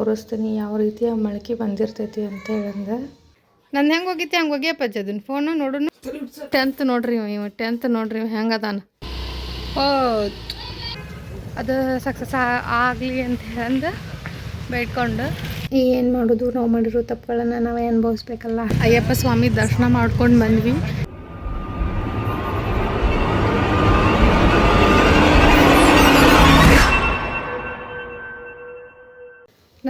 ತೋರಿಸ್ತೀನಿ ಯಾವ ರೀತಿಯ ಮೊಳಕೆ ಬಂದಿರ್ತೈತಿ ಅಂತ ಹೇಳಂದ ನಂದು ಹೆಂಗೆ ಹೋಗಿತ್ತು ಹಂಗೆ ಹೋಗ್ಯಪ್ಪ ಅದನ್ನ ಫೋನು ನೋಡು ಟೆಂತ್ ನೋಡ್ರಿ ಇವ ಟೆಂತ್ ನೋಡ್ರಿ ಅದಾನ. ಓ ಅದು ಸಕ್ಸಸ್ ಆಗಲಿ ಅಂತ ಹೇಳಂದು ಬೇಡ್ಕೊಂಡು. ಏನು ಮಾಡೋದು ನಾವು ಮಾಡಿರೋ ತಪ್ಪುಗಳನ್ನು ನಾವೇ ಅನುಭವಿಸ್ಬೇಕಲ್ಲ. ಅಯ್ಯಪ್ಪ ಸ್ವಾಮಿ ದರ್ಶನ ಮಾಡ್ಕೊಂಡು ಬಂದ್ವಿ.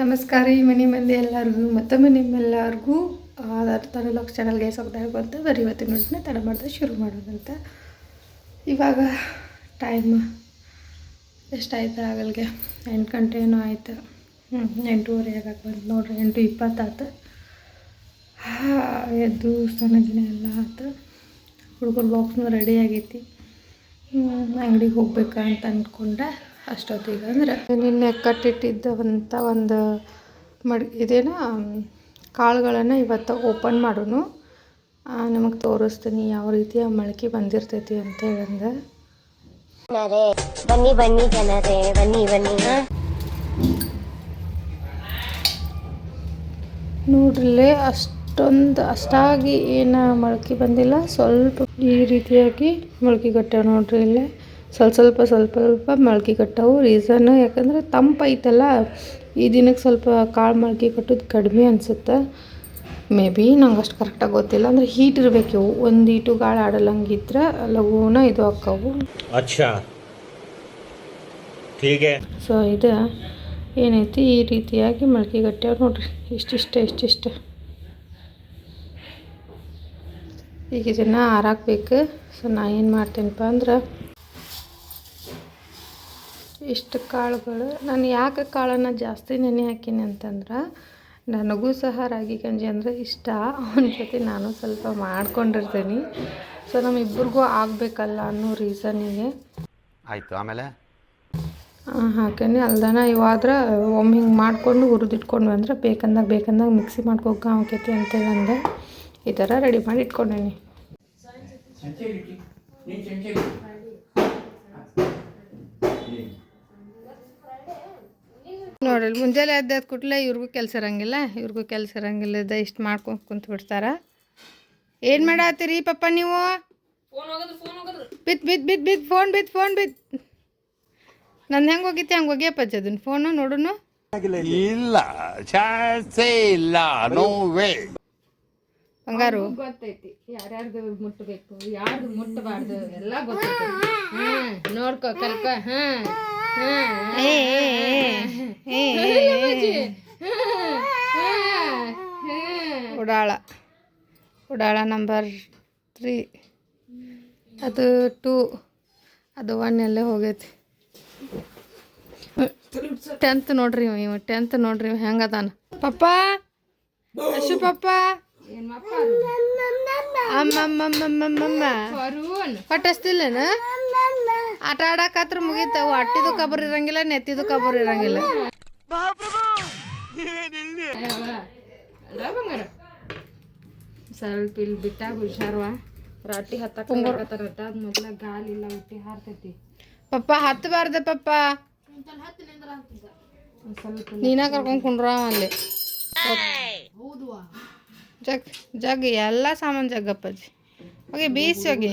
ನಮಸ್ಕಾರ ಈ ಮನೆ ಮಂದಿ ಎಲ್ಲರಿಗೂ ಮತ್ತೊಮ್ಮೆ ನಿಮ್ಮೆಲ್ಲರಿಗೂ ಲಕ್ಷ ಚಾನಲ್ಗೆ ಸ್ವಾಗತ ಅಂತ ಬರೀ ಇವತ್ತಿನ ನೋಡಿನ ತಡ ಮಾಡಿದ್ರೆ ಶುರು ಮಾಡೋದಂತ. ಇವಾಗ ಟೈಮ್ ಎಷ್ಟಾಯ್ತು ಆಗಲ್ಗೆ ಎಂಟು ಗಂಟೆ ಏನೋ ಆಯ್ತು. ಹ್ಞೂ ಎಂಟೂವರೆ ಆಗಕ್ಕೆ ಬಂತು ನೋಡ್ರಿ, ಎಂಟು ಇಪ್ಪತ್ತಾಯ್ತು ಎದ್ದು ಸ್ನಾನಗಿನ ಎಲ್ಲ ಆಯ್ತು ಹುಡುಗರು ಬಾಕ್ಸ್ನೂ ರೆಡಿ ಆಗೈತಿ. ಅಂಗಡಿಗೆ ಹೋಗ್ಬೇಕಂತ ಅಂದ್ಕೊಂಡೆ. ಅಷ್ಟೊತ್ತಿಗೆ ಅಂದ್ರೆ ನಿನ್ನೆ ಕಟ್ಟಿಟ್ಟಿದ್ದವಂಥ ಒಂದು ಮಡ್ ಇದೇನ ಕಾಳುಗಳನ್ನು ಇವತ್ತು ಓಪನ್ ಮಾಡೋನು. ನಿಮಗೆ ತೋರಿಸ್ತೀನಿ ಯಾವ ರೀತಿಯ ಮೊಳಕೆ ಬಂದಿರ್ತೈತಿ ಅಂತ ಹೇಳಂದ ಬನ್ನಿ ಬನ್ನಿ ಜನರೇ ಬನ್ನಿ ಬನ್ನಿ. ನೋಡ್ರಲ್ಲೇ ಅಷ್ಟೊಂದು ಅಷ್ಟಾಗಿ ಏನು ಮೊಳಕೆ ಬಂದಿಲ್ಲ. ಸ್ವಲ್ಪ ಈ ರೀತಿಯಾಗಿ ಮೊಳಕೆ ಗಟ್ಟೆ ನೋಡ್ರಿ ಇಲ್ಲೇ. ಸ್ವಲ್ಪ ಸ್ವಲ್ಪ ಸ್ವಲ್ಪ ಸ್ವಲ್ಪ ಮೊಳ್ಕೆ ಕಟ್ಟವು. ರೀಸನ್ ಯಾಕಂದರೆ ತಂಪೈತಲ್ಲ ಈ ದಿನಕ್ಕೆ ಸ್ವಲ್ಪ ಕಾಳು ಮೊಳ್ಕೆ ಕಟ್ಟೋದು ಕಡಿಮೆ ಅನಿಸುತ್ತೆ. ಮೇ ಬಿ ನಂಗೆ ಅಷ್ಟು ಕರೆಕ್ಟಾಗಿ ಗೊತ್ತಿಲ್ಲ. ಅಂದರೆ ಹೀಟ್ ಇರಬೇಕು ಇವು. ಒಂದು ಈಟು ಗಾಳಿ ಆಡಲಂಗಿದ್ರೆ ಲಘೂನ ಇದು ಹಾಕವು. ಅಚ್ಚಾ. ಸೊ ಇದು ಏನೈತಿ? ಈ ರೀತಿಯಾಗಿ ಮೊಳ್ಕೆ ಕಟ್ಟ್ಯಾವ ನೋಡ್ರಿ. ಇಷ್ಟಿಷ್ಟ ಇಷ್ಟಿಷ್ಟ. ಈಗ ಇದನ್ನು ಆರಾಕ್ಬೇಕು. ಸೊ ನಾ ಏನು ಮಾಡ್ತೇನಪ್ಪ ಅಂದ್ರೆ ಇಷ್ಟು ಕಾಳುಗಳು. ನಾನು ಯಾಕೆ ಕಾಳನ್ನು ಜಾಸ್ತಿ ನೆನೆ ಹಾಕೀನಿ ಅಂತಂದ್ರೆ ನನಗೂ ಸಹ ರಾಗಿ ಗಂಜಿ ಅಂದರೆ ಇಷ್ಟ. ಅವನ ಜೊತೆ ನಾನು ಸ್ವಲ್ಪ ಮಾಡ್ಕೊಂಡಿರ್ತೀನಿ. ಸೊ ನಮ್ಮಿಬ್ಬರಿಗೂ ಆಗಬೇಕಲ್ಲ ಅನ್ನೋ ರೀಸನಿಗೆ ಆಯಿತು ಆಮೇಲೆ? ಹಾಕೇನೆ. ಅಲ್ದಾನ ಇವಾದ್ರೆ ಒಮ್ಮೆ ಹಿಂಗೆ ಮಾಡಿಕೊಂಡು ಹುರಿದಿಟ್ಕೊಂಡ್ವಿ ಅಂದ್ರೆ ಬೇಕಂದಾಗ ಬೇಕಂದಾಗ ಮಿಕ್ಸಿ ಮಾಡ್ಕೋಗ ಹಾಕೈತಿ ಅಂತೇಳಿ ಅಂದೆ ಈ ಥರ ರೆಡಿ ಮಾಡಿ ಇಟ್ಕೊಂಡೇನಿ. ನೋಡ್ರಿ ಮುಂಜಾನೆ ಎದ್ದ ಕೂಡಲೇ ಇವ್ರಿಗೂ ಕೆಲಸ ಇರಂಗಿಲ್ಲ ಇವ್ರಿಗೂ ಕೆಲಸ ಇರಂಗಿಲ್ಲ ಇದ್ದ ಇಷ್ಟು ಮಾಡ್ಕೊಂಡು ಕುಂತು ಬಿಡ್ತಾರ. ಏನು ಮಾಡತ್ತೀರಿ ಪಪ್ಪ ನೀವು? ಬಿತ್ ಬಿತ್ ಬಿತ್ ಬಿತ್ ಫೋನ್ ಬಿತ್ ಫೋನ್ ಬಿತ್ ನನ್ನ ಹೆಂಗೆ ಹೋಗಿತ್ತೆ ಹಂಗೆ ಹೋಗ್ಯಪ್ಪ ಅದನ್ನ ಫೋನು ನೋಡುನು? ಇಲ್ಲ ಚಾನ್ಸೇ ಇಲ್ಲ ನೋ ವೇ ಬಂಗಾರು? ಗೊತ್ತೈತಿ ಯಾರ್ಯಾರ್ದು ಮುಟ್ಟಬೇಕು ಯಾರ್ದು ಮುಟ್ಟಬಾರ್ದು ಎಲ್ಲ ಗೊತ್ತೈತಿ. ಹ್ಮ್ ನೋಡ್ಕೊ ಕಲ್ಕೊ ಹ್ಮ್. ಉಡಾಳ. ಉಡಾಳ ನಂಬರ್ ತ್ರೀ. ಅದು ಟೂ. ಅದು ಒನ್ ಎಲ್ಲೇ ಹೋಗೈತಿ. ಟೆಂತ್ ನೋಡ್ರಿ ಇವ ಟೆಂತ್ ನೋಡ್ರಿ ಇವ ಹೆಂಗೆ ಅದಾನ. ಪಪ್ಪ? ಅಶು ಪಪ್ಪ? ಅಮ್ಮ ಹೊಟ್ಟಸ್ತಿಲ್ಲೇನ ಆಟ ಆಡಕತ್ರ ಮುಗಿತ ಅಟ್ಟಿದು ಕಬರ್ ಇರಂಗಿಲ್ಲ ನೆತ್ತಿದು ಕಬರ್ ಇರಂಗಿಲ್ಲ ಸ್ವಲ್ಪ ಇಲ್ಲಿ ಬಿಟ್ಟಾಗ ಹುಷಾರ್ವ ರಾಟಿ ಹತ್ತಾರ ರಟ್ಟ ಮೊದ್ಲ ಗಾಲಿ ಇಲ್ಲ ಹುಟ್ಟಿ ಹಾರ್ತೈತಿ ಪಪ್ಪ ಹತ್ತಬಾರ್ದ ಪಪ್ಪ ನೀನ ಕರ್ಕೊಂಡ್ ಕುಂಡ್ರ ಅಲ್ಲಿ ಜಗ್ ಜಗ್ ಎಲ್ಲ ಸಾಮಾನು ಜಗ್ಗಪ್ಪಾಜಿ ಹೋಗಿ ಬೀಸ್ ಹೋಗಿ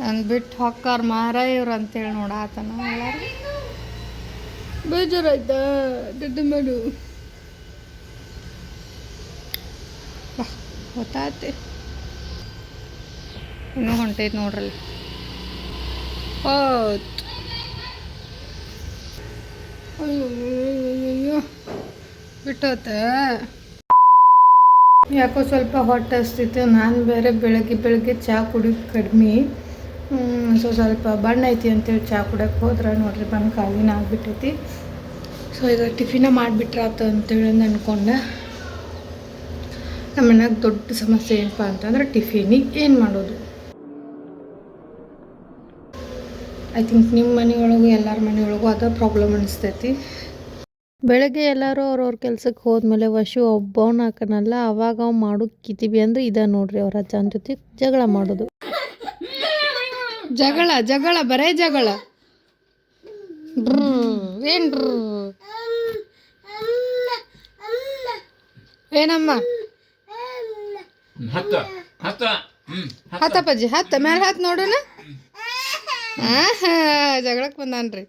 ನಾನು ಬಿಟ್ಟು ಹೊಕ್ಕಾರ ಮಾರ ಇವ್ರು ಅಂತೇಳಿ ನೋಡಾತನ ಬೇಜಾರಾಯ್ತಾ? ದೊಡ್ಡ ಮಾಡು ಏನು ಇನ್ನೂ ಹೊಂಟೈತೆ ನೋಡ್ರಲ್ಲಿ. ಹೋತ್ ಅಯ್ಯೋ ಬಿಟ್ಟೋತ? ಯಾಕೋ ಸ್ವಲ್ಪ ಹೊಟ್ಟೆ ಹಸ್ತಿತ್ತು. ನಾನು ಬೇರೆ ಬೆಳಗ್ಗೆ ಬೆಳಗ್ಗೆ ಚಹಾ ಕುಡಿಯೋದು ಕಡಿಮೆ. ಸೊ ಸ್ವಲ್ಪ ಬಣ್ಣ ಐತಿ ಅಂತೇಳಿ ಚಹಾ ಕುಡಕ್ಕೆ ಹೋದ್ರೆ ನೋಡ್ರಿ ಬಂದು ಕಾಲಿನ ಸೊ ಈಗ ಟಿಫಿನ ಮಾಡಿಬಿಟ್ರಾತು ಅಂತೇಳಿ ಅಂದ್ಕೊಂಡೆ ನಮ್ಮ ಮನ್ಯಾಗ ದೊಡ್ಡ ಸಮಸ್ಯೆ ಏನಪ್ಪ ಅಂತಂದ್ರೆ ಟಿಫಿನಿಗೆ ಏನು ಮಾಡೋದು? ಐ ಥಿಂಕ್ ನಿಮ್ಮ ಮನೆಯೊಳಗೂ, ಎಲ್ಲರ ಮನೆಯೊಳಗೂ ಅದ ಪ್ರಾಬ್ಲಮ್ ಅನಿಸ್ತೈತಿ. ಬೆಳಗ್ಗೆ ಎಲ್ಲರೂ ಅವ್ರವ್ರ ಕೆಲಸಕ್ಕೆ ಹೋದ್ಮೇಲೆ ವಶು ಒಬ್ಬವನ್ನ ಹಾಕನಲ್ಲ, ಅವಾಗ ಅವ್ ಮಾಡು ಕಿತೀವಿ ಅಂದ್ರೆ ಇದ ನೋಡ್ರಿ ಅವ್ರ ಅಜ್ಜನ ಜೊತೆ ಜಗಳ ಮಾಡೋದು. ಜಗಳ ಜಗಳ ಬರೇ ಜಗಳ. ಏನ್ ಏನಮ್ಮ? ಹತ್ತ ಹತ್ತಪ್ಪಜ್ಜಿ ಹತ್ತ. ಮೇಲೆ ಹತ್ತು ನೋಡೋಣ ಆಹಾ ಜಗಳಕ್ಕೆ ಬಂದಾನ್ರಿ.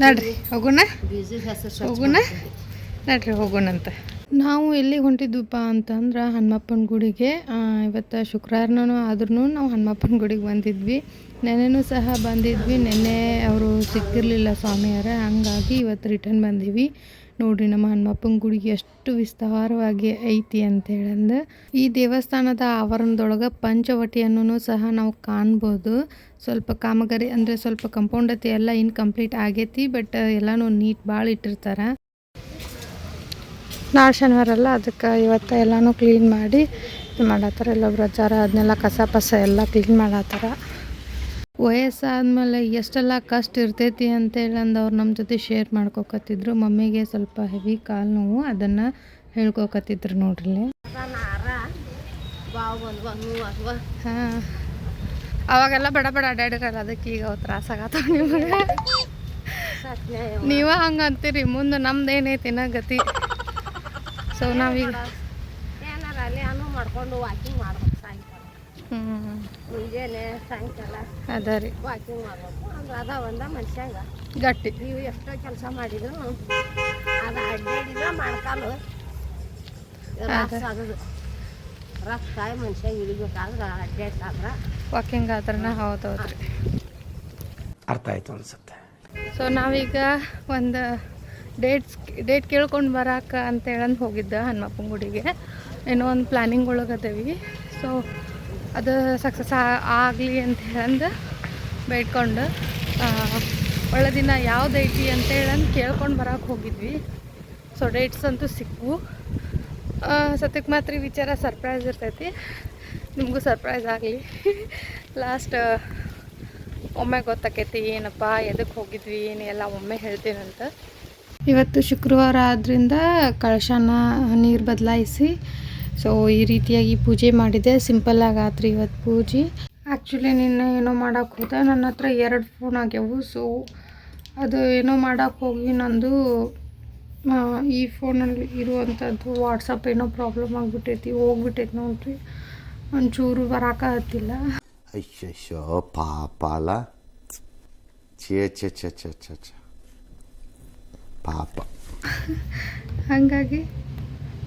ನಡ್ರಿ ಹೋಗೋಣ ಹೋಗೋಣ ನಡ್ರಿ ಹೋಗೋಣಂತ ನಾವು ಎಲ್ಲಿಗೆ ಹೊಂಟಿದ್ವಪ್ಪ ಅಂತಂದ್ರೆ ಹನುಮಪ್ಪನ ಗುಡಿಗೆ. ಇವತ್ತು ಶುಕ್ರವಾರನೂ ಆದ್ರೂ ನಾವು ಹನುಮಪ್ಪನ ಗುಡಿಗೆ ಬಂದಿದ್ವಿ. ನೆನ್ನೆನೂ ಸಹ ಬಂದಿದ್ವಿ. ನೆನ್ನೆ ಅವರು ಸಿಕ್ಕಿರಲಿಲ್ಲ ಸ್ವಾಮಿಯಾರ ಹಂಗಾಗಿ ಇವತ್ತು ರಿಟರ್ನ್ ಬಂದೀವಿ. ನೋಡ್ರಿ ನಮ್ಮ ಹನುಮಪ್ಪನ ಗುಡಿಗೆ ಎಷ್ಟು ವಿಸ್ತಾರವಾಗಿ ಐತಿ ಅಂತೇಳಂದು. ಈ ದೇವಸ್ಥಾನದ ಆವರಣದೊಳಗೆ ಪಂಚವಟಿಯನ್ನು ಸಹ ನಾವು ಕಾಣ್ಬೋದು. ಸ್ವಲ್ಪ ಕಾಮಗಾರಿ ಅಂದರೆ ಸ್ವಲ್ಪ ಕಂಪೌಂಡತಿ ಎಲ್ಲ ಇನ್ಕಂಪ್ಲೀಟ್ ಆಗೈತಿ ಬಟ್ ಎಲ್ಲನೂ ನೀಟ್ ಭಾಳ ಇಟ್ಟಿರ್ತಾರೆ. ನಾಳೆ ಶನಿವಾರ ಅಲ್ಲ, ಅದಕ್ಕೆ ಇವತ್ತು ಎಲ್ಲನೂ ಕ್ಲೀನ್ ಮಾಡಿ ಇದು ಮಾಡತ್ತಾರ. ಇಲ್ಲೊಬ್ರು ಅಜ್ಜಾರ, ಅದನ್ನೆಲ್ಲ ಕಸ ಪಸ ಎಲ್ಲ ಕ್ಲೀನ್ ಮಾಡತ್ತಾರ. ವಯಸ್ಸಾದ್ಮೇಲೆ ಎಷ್ಟೆಲ್ಲ ಕಷ್ಟ ಇರ್ತೈತಿ ಅಂತೇಳಿ ಅಂದು ಅವ್ರು ನಮ್ಮ ಜೊತೆ ಶೇರ್ ಮಾಡ್ಕೊಕತ್ತಿದ್ರು. ಮಮ್ಮಿಗೆ ಸ್ವಲ್ಪ ಹೆವಿ ಕಾಲು ನೋವು, ಅದನ್ನು ಹೇಳ್ಕೊಕತ್ತಿದ್ರು ನೋಡ್ರಿ ಹಾಂ. ಅವಾಗೆಲ್ಲ ಬಡ ಬಡ ಅಡ್ಡಾಡಿರಲ್ಲ ಅದಕ್ಕೆ ಈಗ ಅವು ತ್ರಾಸಾಗತ್ತವ ನಿಮಗೆ. ನೀವ ಹಂಗೆ ಅಂತೀರಿ, ಮುಂದೆ ನಮ್ದು ಏನೈತಿ ಗತಿ. ಸೊ ನಾವೀಗ ಏನಾರ ಅಲ್ಲಿ ಅನು ಮಾಡ್ಕೊಂಡು ವಾಕಿಂಗ್ ಮಾಡ್ಬೇಕು ಸಾಯಂಕಾಲ. ಮುಂಜಾನೆ ಸಾಯಂಕಾಲ ಅದ ರೀ. ವಾಕಿಂಗ್ ಮಾಡ್ಬೇಕು. ಅಂದ್ರೆ ಅದ ಒಂದ ಮನುಷ್ಯಂಗ. ಗಟ್ಟಿ. ನೀವು ಎಷ್ಟೋ ಕೆಲಸ ಮಾಡಿದ್ರು ಅದು ಅಡ್ಡಾಡಿದ್ರೆ ಮಾಡ್ಕಾಲು. ರಸ್ ಆಗೋದು ರಸ್ ಕಾಯಿ ಮನುಷ್ಯ ಇಳಿಬೇಕಾದ್ರೆ ಅಡ್ಡಾಡ್ಸಾದ್ರೆ ವಾಕಿಂಗ್ ಆದ್ರನ ಹೌದು ಹೌದ್ರಿ. ಅರ್ಥ ಆಯ್ತು ಅನ್ಸುತ್ತೆ. ಸೊ ನಾವೀಗ ಒಂದು ಡೇಟ್ಸ್ ಡೇಟ್ ಕೇಳ್ಕೊಂಡು ಬರಾಕ ಅಂತ ಹೇಳಂದು ಹೋಗಿದ್ದೆ ಹನುಮಪ್ಪನ ಗುಡಿಗೆ. ಏನೋ ಒಂದು ಪ್ಲ್ಯಾನಿಂಗ್ ಒಳಗದೇವಿ ಸೊ ಅದು ಸಕ್ಸಸ್ ಆಗಲಿ ಅಂತ ಹೇಳಂದು ಬೇಡ್ಕೊಂಡು ಒಳ್ಳೆ ದಿನ ಯಾವ್ದು ಐತಿ ಅಂತ ಹೇಳಂದು ಕೇಳ್ಕೊಂಡು ಬರಕ್ಕೆ ಹೋಗಿದ್ವಿ. ಸೊ ಡೇಟ್ಸ್ ಅಂತೂ ಸಿಕ್ವು ಸತ್ಯಕ್ಕೆ ಮಾತ್ರ ವಿಚಾರ ಸರ್ಪ್ರೈಸ್ ಇರ್ತೈತಿ. ನಿಮಗೂ ಸರ್ಪ್ರೈಸ್ ಆಗಲಿ. ಲಾಸ್ಟ್ ಒಮ್ಮೆ ಗೊತ್ತಾಕೈತಿ, ಏನಪ್ಪ ಎದಕ್ಕೆ ಹೋಗಿದ್ವಿ, ಏನು ಎಲ್ಲ ಒಮ್ಮೆ ಹೇಳ್ತೀನಂತ. ಇವತ್ತು ಶುಕ್ರವಾರ ಆದ್ರಿಂದ ಕಳಶನ ನೀರು ಬದಲಾಯಿಸಿ ಸೊ ಈ ರೀತಿಯಾಗಿ ಪೂಜೆ ಮಾಡಿದೆ. ಸಿಂಪಲ್ಲಾಗಿ ಆತ್ರಿ ಇವತ್ತು ಪೂಜೆ. ಆ್ಯಕ್ಚುಲಿ ನಿನ್ನೆ ಏನೋ ಮಾಡೋಕೆ ಹೋದೆ. ನನ್ನ ಹತ್ರ ಎರಡು ಫೋನ್ ಆಗ್ಯಾವು ಸೊ ಅದು ಏನೋ ಮಾಡೋಕೆ ಹೋಗಿ ನಂದು ಈ ಫೋನಲ್ಲಿ ಇರುವಂಥದ್ದು ವಾಟ್ಸಪ್ ಏನೋ ಪ್ರಾಬ್ಲಮ್ ಆಗಿಬಿಟ್ಟೈತಿ, ಹೋಗ್ಬಿಟ್ಟೈತಿ ನೋಡ್ರಿ. ಒಂಚೂರು ಬರಾಕ ಹತ್ತಿಲ್ಲ ಅಯ್ಯಯ್ಯೋ, ಪಾಪ ಅಲ್ಲ. ಚೇ ಛೇ ಛೇ ಛೇ ಛೇ. ಪಾಪ. ಹಾಗಾಗಿ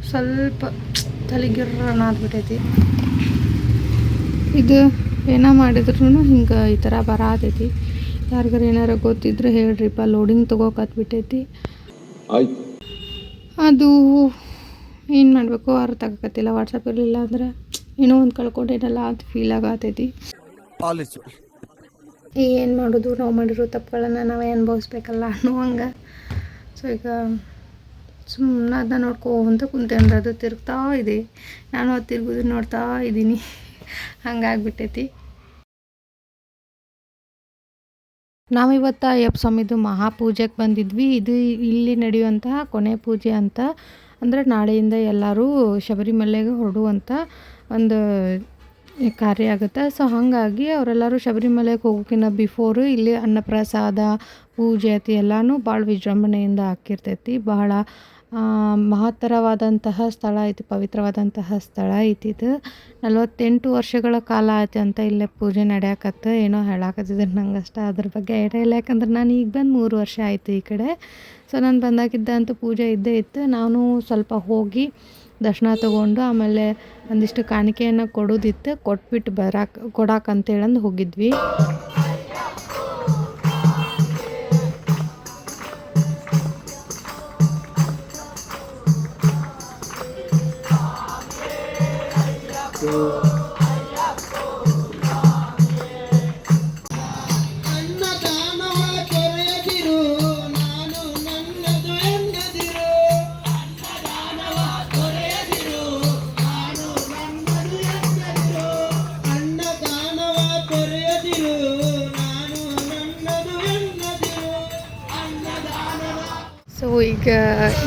ಸ್ವಲ್ಪ ತಲೆಗಿರ್ರನ ಆಗ್ಬಿಟ್ಟೈತಿ ಇದು ಏನೋ ಮಾಡಿದ್ರು ಹಿಂಗೆ ಈ ಥರ ಬರಾತೈತಿ. ಯಾರಿಗಾರ ಏನಾರ ಗೊತ್ತಿದ್ರೆ ಹೇಳ್ರಿಪ್ಪ ಲೋಡಿಂಗ್ ತಗೋಕತ್ಬಿಟ್ಟೈತಿ ಅದು ಏನು ಮಾಡಬೇಕು ಅರ್ಥ ಆಗಕತ್ತಿಲ್ಲ ವಾಟ್ಸಪ್ ಇರಲಿಲ್ಲ ಅಂದ್ರೆ ಏನೋ ಒಂದು ಕಳ್ಕೊಂಡೇನಲ್ಲ ಅಂತ ಫೀಲ್ ಆಗತೈತಿ. ಏನು ಮಾಡೋದು ನಾವು ಮಾಡಿರೋ ತಪ್ಪುಗಳನ್ನು ನಾವೇ ಅನುಭವಿಸ್ಬೇಕಲ್ಲ ಅನ್ನೋ ಹಂಗೆ ಸೊ ಈಗ ಸುಮ್ಮನೆ ಅದನ್ನ ನೋಡ್ಕೊಂತ ಕುಂತೇನ್ರಿ ಅದು ತಿರುಗ್ತಾ ಇದೆ. ನಾನು ಅದು ತಿರುಗೋದು ನೋಡ್ತಾ ಇದ್ದೀನಿ. ಹಂಗಾಗ್ಬಿಟ್ಟೈತಿ. ನಾವಿವತ್ತು ಅಯ್ಯಪ್ಪ ಸ್ವಾಮಿದು ಮಹಾಪೂಜೆಗೆ ಬಂದಿದ್ವಿ. ಇದು ಇಲ್ಲಿ ನಡೆಯುವಂತಹ ಕೊನೆ ಪೂಜೆ ಅಂತ. ಅಂದರೆ ನಾಳೆಯಿಂದ ಎಲ್ಲರೂ ಶಬರಿಮಲೆಗೆ ಹೊರಡುವಂಥ ಒಂದು ಕಾರ್ಯ ಆಗುತ್ತೆ. ಸೊ ಹಾಗಾಗಿ ಅವರೆಲ್ಲರೂ ಶಬರಿಮಲೆಗೆ ಹೋಗೋಕ್ಕಿಂತ ಬಿಫೋರು ಇಲ್ಲಿ ಅನ್ನಪ್ರಸಾದ, ಪೂಜೆ, ಅತಿ ಎಲ್ಲನೂ ಭಾಳ ವಿಜೃಂಭಣೆಯಿಂದ ಹಾಕಿರ್ತೈತಿ. ಬಹಳ ಮಹತ್ತರವಾದಂತಹ ಸ್ಥಳ ಐತಿ, ಪವಿತ್ರವಾದಂತಹ ಸ್ಥಳ ಐತಿ ಇದು. ನಲವತ್ತೆಂಟು ವರ್ಷಗಳ ಕಾಲ ಆಯ್ತು ಅಂತ ಇಲ್ಲೇ ಪೂಜೆ ನಡೆಯಕತ್ತ. ಏನೋ ಹೇಳಾಕತ್ತಿದ್ರು ನಂಗೆ ಅಷ್ಟ. ಅದ್ರ ಬಗ್ಗೆ ಐಡಿಯಾ ಇಲ್ಲ. ಯಾಕಂದ್ರೆ ನಾನು ಈಗ ಬಂದು ಮೂರು ವರ್ಷ ಆಯಿತು ಈ ಕಡೆ. ಸೊ ನಾನು ಬಂದಾಗಿದ್ದ ಅಂತೂ ಪೂಜೆ ಇದ್ದೇ ಇತ್ತು. ನಾನು ಸ್ವಲ್ಪ ಹೋಗಿ ದರ್ಶನ ತಗೊಂಡು ಆಮೇಲೆ ಒಂದಿಷ್ಟು ಕಾಣಿಕೆಯನ್ನು ಕೊಡೋದಿತ್ತು. ಕೊಟ್ಬಿಟ್ಟು ಬರಕ್ಕೆ ಕೊಡಾಕ ಅಂತೇಳಂದು ಹೋಗಿದ್ವಿ.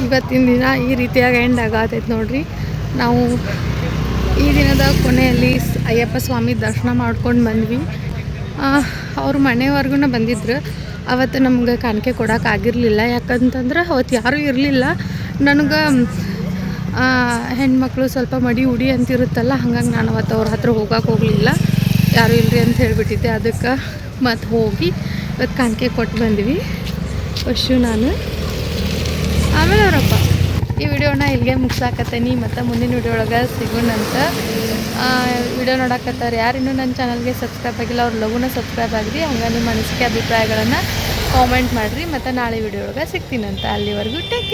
ಇವತ್ತಿನ ದಿನ ಈ ರೀತಿಯಾಗಿ ಎಂಡ್ ಆಗತೈತೆ ನೋಡ್ರಿ. ನಾವು ಈ ದಿನದ ಕೊನೆಯಲ್ಲಿ ಅಯ್ಯಪ್ಪ ಸ್ವಾಮಿ ದರ್ಶನ ಮಾಡ್ಕೊಂಡು ಬಂದ್ವಿ. ಅವ್ರ ಮನೆವರೆಗೂ ಬಂದಿದ್ರು. ಅವತ್ತು ನಮ್ಗೆ ಕಾಣಿಕೆ ಕೊಡೋಕ್ಕಾಗಿರಲಿಲ್ಲ ಯಾಕಂತಂದ್ರೆ ಅವತ್ತು ಯಾರೂ ಇರಲಿಲ್ಲ. ನನಗೆ ಹೆಣ್ಮಕ್ಳು ಸ್ವಲ್ಪ ಮಡಿ ಉಡಿ ಅಂತಿರುತ್ತಲ್ಲ, ಹಂಗಾಗಿ ನಾನು ಅವತ್ತು ಅವ್ರ ಹತ್ರ ಹೋಗಕ್ಕೆ ಹೋಗಲಿಲ್ಲ. ಯಾರೂ ಇಲ್ಲರಿ ಅಂತ ಹೇಳಿಬಿಟ್ಟಿದ್ದೆ. ಅದಕ್ಕೆ ಮತ್ತು ಹೋಗಿ ಇವತ್ತು ಕಾಣಿಕೆ ಕೊಟ್ಟು ಬಂದ್ವಿ. ಫಸ್ಟು ನಾನು. ಆಮೇಲೆ ಅವರಪ್ಪ, ಈ ವಿಡಿಯೋನ ಇಲ್ಲಿಗೆ ಮುಗ್ಸಾಕತ್ತೀನಿ ಮತ್ತು ಮುಂದಿನ ವಿಡಿಯೋ ಒಳಗೆ ಸಿಗೋಣಂತ ವಿಡಿಯೋ ನೋಡಕತ್ತಾರೆ ಯಾರಿನ್ನೂ ನನ್ನ ಚಾನಲ್ಗೆ ಸಬ್ಸ್ಕ್ರೈಬ್ ಆಗಿಲ್ಲ, ಅವ್ರ ಲಘುನ ಸಬ್ಸ್ಕ್ರೈಬ್ ಆಗಿರಿ. ಹಂಗೆ ನಿಮ್ಮ ಅನಿಸಿಕೆ ಅಭಿಪ್ರಾಯಗಳನ್ನು ಕಾಮೆಂಟ್ ಮಾಡಿರಿ. ಮತ್ತು ನಾಳೆ ವಿಡಿಯೋ ಒಳಗೆ ಸಿಗ್ತೀನಂತ. ಅಲ್ಲಿವರೆಗೂ ಟೇಕ್